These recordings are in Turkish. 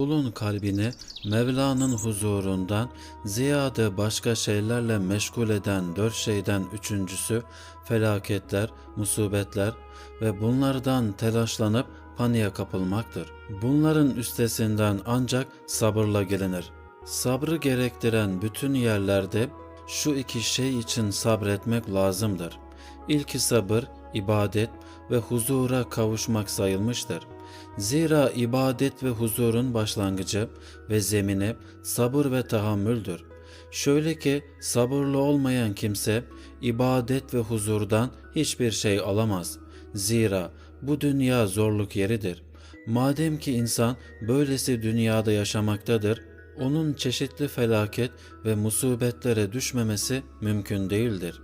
kulun kalbini Mevla'nın huzurundan ziyade başka şeylerle meşgul eden dört şeyden üçüncüsü felaketler, musibetler ve bunlardan telaşlanıp paniğe kapılmaktır. Bunların üstesinden ancak sabırla gelinir. Sabrı gerektiren bütün yerlerde şu iki şey için sabretmek lazımdır. İlki sabır, ibadet ve huzura kavuşmak sayılmıştır. Zira ibadet ve huzurun başlangıcı ve zemini sabır ve tahammüldür. Şöyle ki sabırlı olmayan kimse ibadet ve huzurdan hiçbir şey alamaz. Zira bu dünya zorluk yeridir. Madem ki insan böylesi dünyada yaşamaktadır, onun çeşitli felaket ve musibetlere düşmemesi mümkün değildir.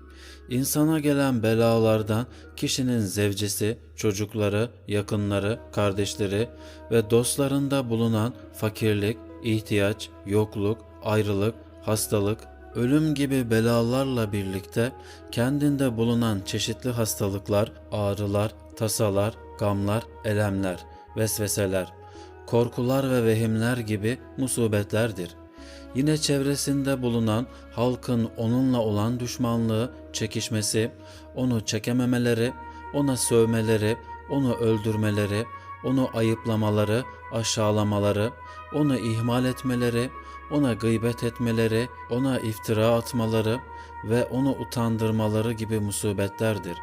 İnsana gelen belalardan kişinin zevcesi, çocukları, yakınları, kardeşleri ve dostlarında bulunan fakirlik, ihtiyaç, yokluk, ayrılık, hastalık, ölüm gibi belalarla birlikte kendinde bulunan çeşitli hastalıklar, ağrılar, tasalar, gamlar, elemler, vesveseler, korkular ve vehimler gibi musibetlerdir. Yine çevresinde bulunan halkın onunla olan düşmanlığı, çekişmesi, onu çekememeleri, ona sövmeleri, onu öldürmeleri, onu ayıplamaları, aşağılamaları, onu ihmal etmeleri, ona gıybet etmeleri, ona iftira atmaları ve onu utandırmaları gibi musibetlerdir.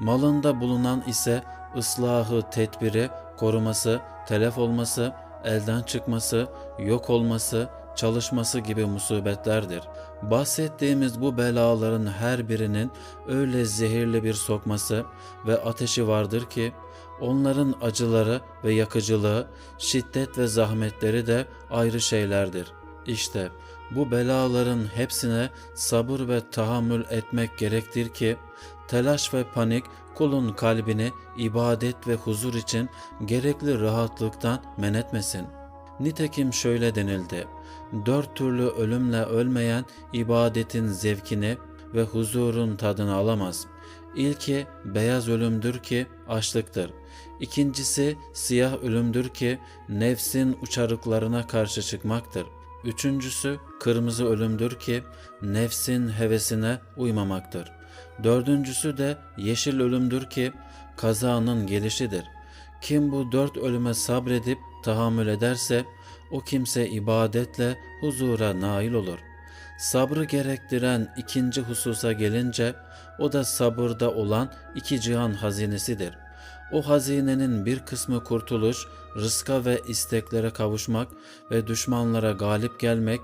Malında bulunan ise ıslahı, tedbiri, koruması, telef olması, elden çıkması, yok olması, çalışması gibi musibetlerdir. Bahsettiğimiz bu belaların her birinin öyle zehirli bir sokması ve ateşi vardır ki onların acıları ve yakıcılığı, şiddet ve zahmetleri de ayrı şeylerdir. İşte bu belaların hepsine sabır ve tahammül etmek gerektir ki telaş ve panik kulun kalbini ibadet ve huzur için gerekli rahatlıktan men etmesin. Nitekim şöyle denildi. Dört türlü ölümle ölmeyen ibadetin zevkini ve huzurun tadını alamaz. İlki beyaz ölümdür ki açlıktır. İkincisi siyah ölümdür ki nefsin uçarıklarına karşı çıkmaktır. Üçüncüsü kırmızı ölümdür ki nefsin hevesine uymamaktır. Dördüncüsü de yeşil ölümdür ki kazanın gelişidir. Kim bu dört ölüme sabredip tahammül ederse o kimse ibadetle huzura nail olur. Sabrı gerektiren ikinci hususa gelince o da sabırda olan iki cihan hazinesidir. O hazinenin bir kısmı kurtuluş, rızka ve isteklere kavuşmak ve düşmanlara galip gelmek,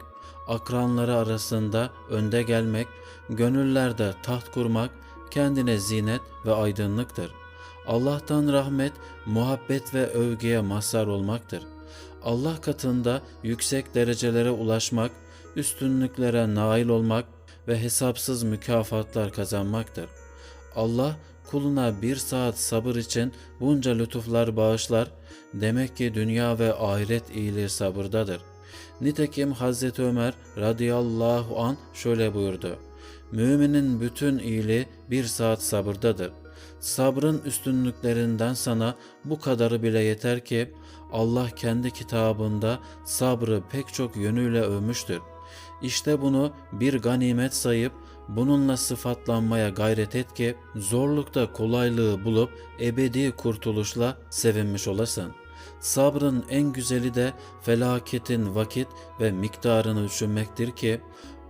akranları arasında önde gelmek, gönüllerde taht kurmak, kendine zinet ve aydınlıktır. Allah'tan rahmet, muhabbet ve övgüye mazhar olmaktır. Allah katında yüksek derecelere ulaşmak, üstünlüklere nail olmak ve hesapsız mükafatlar kazanmaktır. Allah kuluna bir saat sabır için bunca lütuflar bağışlar, demek ki dünya ve ahiret iyiliği sabırdadır. Nitekim Hazreti Ömer radıyallahu an şöyle buyurdu. Müminin bütün iyiliği bir saat sabırdadır. Sabrın üstünlüklerinden sana bu kadarı bile yeter ki Allah kendi kitabında sabrı pek çok yönüyle övmüştür. İşte bunu bir ganimet sayıp bununla sıfatlanmaya gayret et ki zorlukta kolaylığı bulup ebedi kurtuluşla sevinmiş olasın. Sabrın en güzeli de felaketin vakit ve miktarını düşünmektir ki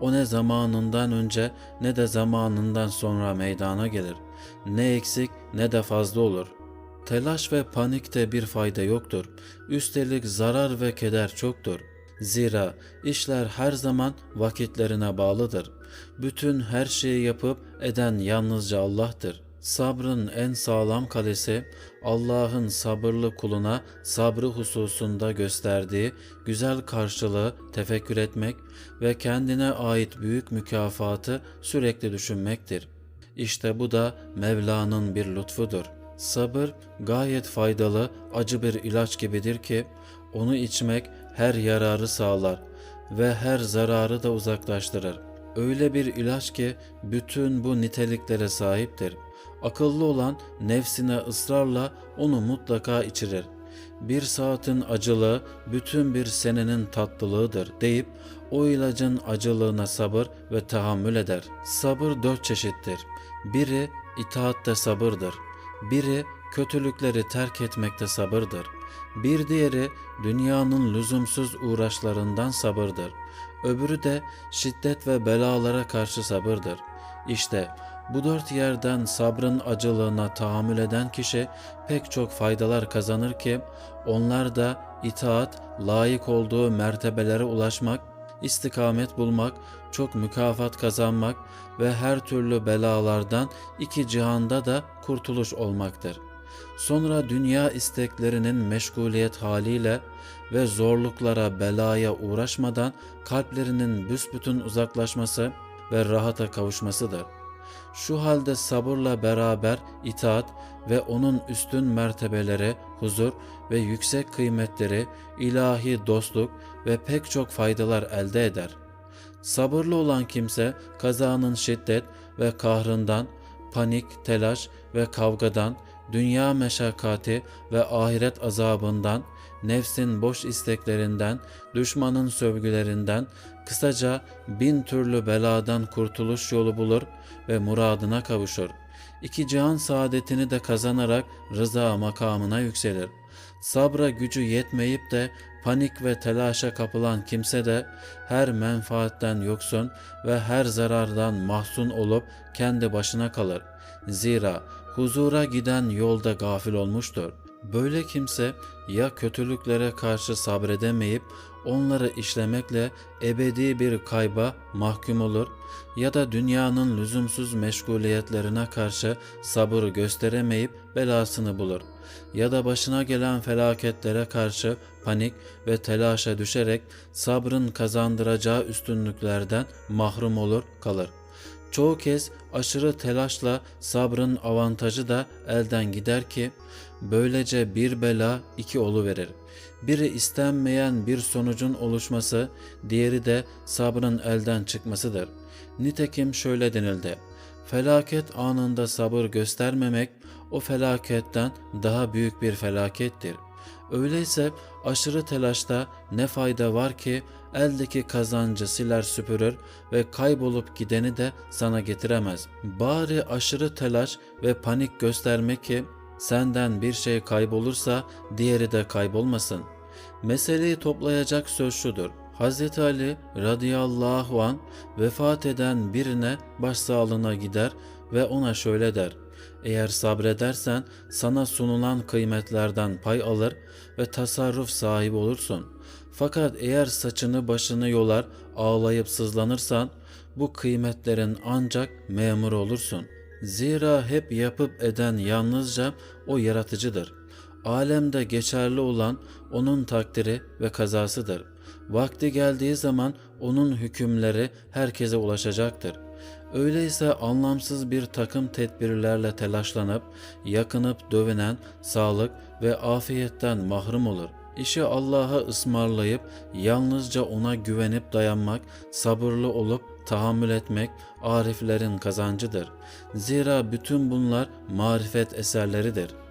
o ne zamanından önce ne de zamanından sonra meydana gelir. Ne eksik ne de fazla olur. Telaş ve panikte bir fayda yoktur. Üstelik zarar ve keder çoktur. Zira işler her zaman vakitlerine bağlıdır. Bütün her şeyi yapıp eden yalnızca Allah'tır. Sabrın en sağlam kalesi Allah'ın sabırlı kuluna sabrı hususunda gösterdiği güzel karşılığı tefekkür etmek ve kendine ait büyük mükafatı sürekli düşünmektir. İşte bu da Mevla'nın bir lütfudur. Sabır gayet faydalı, acı bir ilaç gibidir ki onu içmek her yararı sağlar ve her zararı da uzaklaştırır. Öyle bir ilaç ki bütün bu niteliklere sahiptir. Akıllı olan nefsine ısrarla onu mutlaka içirir. bir saatin acılığı bütün bir senenin tatlılığıdır deyip o ilacın acılığına sabır ve tahammül eder. Sabır dört çeşittir. Biri itaatte sabırdır. Biri kötülükleri terk etmekte sabırdır. Bir diğeri dünyanın lüzumsuz uğraşlarından sabırdır. Öbürü de şiddet ve belalara karşı sabırdır. İşte bu dört yerden sabrın acılığına tahammül eden kişi pek çok faydalar kazanır ki onlar da itaat, layık olduğu mertebelere ulaşmak, istikamet bulmak, çok mükafat kazanmak ve her türlü belalardan iki cihanda da kurtuluş olmaktır. Sonra dünya isteklerinin meşguliyet haliyle ve zorluklara, belaya uğraşmadan kalplerinin büsbütün uzaklaşması ve rahata kavuşmasıdır. Şu halde sabırla beraber itaat ve onun üstün mertebeleri, huzur ve yüksek kıymetleri, ilahi dostluk ve pek çok faydalar elde eder. Sabırlı olan kimse kazanın şiddet ve kahrından, panik, telaş ve kavgadan, dünya meşakkati ve ahiret azabından, nefsin boş isteklerinden, düşmanın sövgülerinden, kısaca bin türlü beladan kurtuluş yolu bulur ve muradına kavuşur. İki cihan saadetini de kazanarak rıza makamına yükselir. Sabra gücü yetmeyip de panik ve telaşa kapılan kimse de her menfaatten yoksun ve her zarardan mahzun olup kendi başına kalır. Zira huzura giden yolda gafil olmuştur. Böyle kimse ya kötülüklere karşı sabredemeyip onları işlemekle ebedi bir kayba mahkum olur ya da dünyanın lüzumsuz meşguliyetlerine karşı sabır gösteremeyip belasını bulur ya da başına gelen felaketlere karşı panik ve telaşa düşerek sabrın kazandıracağı üstünlüklerden mahrum olur kalır. Çoğu kez aşırı telaşla sabrın avantajı da elden gider ki böylece bir bela iki olu verir. Biri istenmeyen bir sonucun oluşması, diğeri de sabrın elden çıkmasıdır. Nitekim şöyle denildi. Felaket anında sabır göstermemek o felaketten daha büyük bir felakettir. Öyleyse aşırı telaşta ne fayda var ki eldeki kazancı siler süpürür ve kaybolup gideni de sana getiremez. Bari aşırı telaş ve panik gösterme ki senden bir şey kaybolursa diğeri de kaybolmasın. Meseleyi toplayacak söz şudur. Hz. Ali radıyallahu an vefat eden birine başsağlığına gider ve ona şöyle der. Eğer sabredersen sana sunulan kıymetlerden pay alır ve tasarruf sahibi olursun. Fakat eğer saçını başını yolar ağlayıp sızlanırsan bu kıymetlerin ancak memur olursun. Zira hep yapıp eden yalnızca o yaratıcıdır. Alemde geçerli olan onun takdiri ve kazasıdır. Vakti geldiği zaman onun hükümleri herkese ulaşacaktır. Öyleyse anlamsız bir takım tedbirlerle telaşlanıp, yakınıp dövünen sağlık ve afiyetten mahrum olur. İşi Allah'a ısmarlayıp yalnızca ona güvenip dayanmak, sabırlı olup tahammül etmek ariflerin kazancıdır. Zira bütün bunlar marifet eserleridir.''